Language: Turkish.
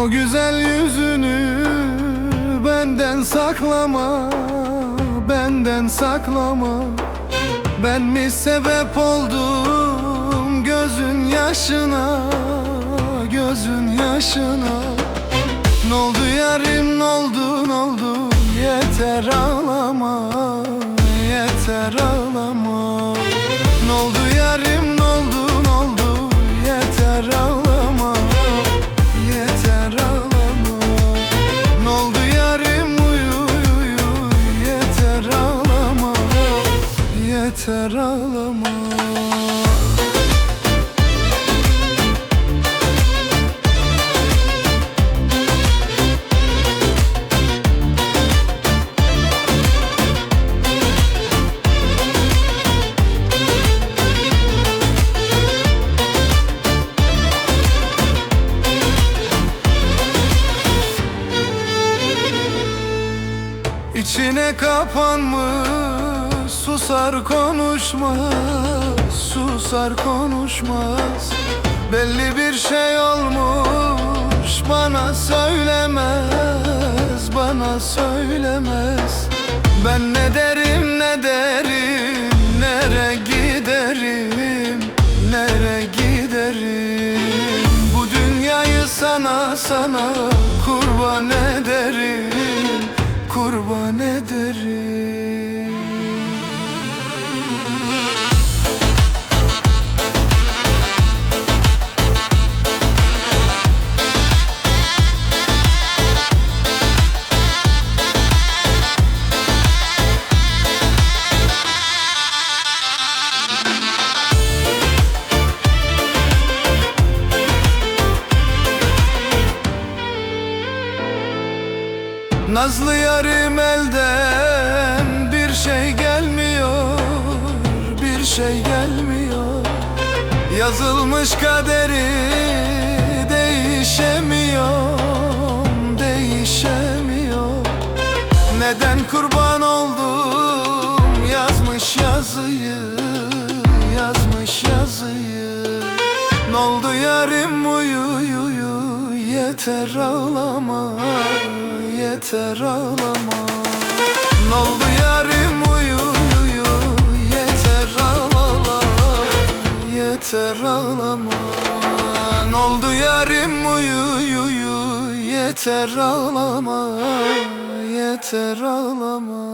O güzel yüzünü benden saklama Benden saklama. Ben mi sebep oldum gözün yaşına Gözün yaşına? Ne oldu yarim ne oldu ne oldu? Yeter ağlama Yeter ağlama İçine kapanmış susar konuşmaz Susar konuşmaz. Belli bir şey olmuş bana söylemez Bana söylemez. Ben ne derim ne derim Nere giderim Nere giderim? Bu dünyayı sana sana kurban ederim Kurban ederim Nazlı yarim elden bir şey gelmiyor Bir şey gelmiyor. Yazılmış kaderi değişemiyor Değişemiyor. Neden kurban oldum? Yazmış yazıyı Yazmış yazıyı. Ne oldu yarim uyu uyu Yeter ağlama Yeter ağlama. Ne oldu yarim uyu uyu Yeter ağlama Yeter ağlama. Ne oldu yarim uyu uyu Yeter ağlama Yeter ağlama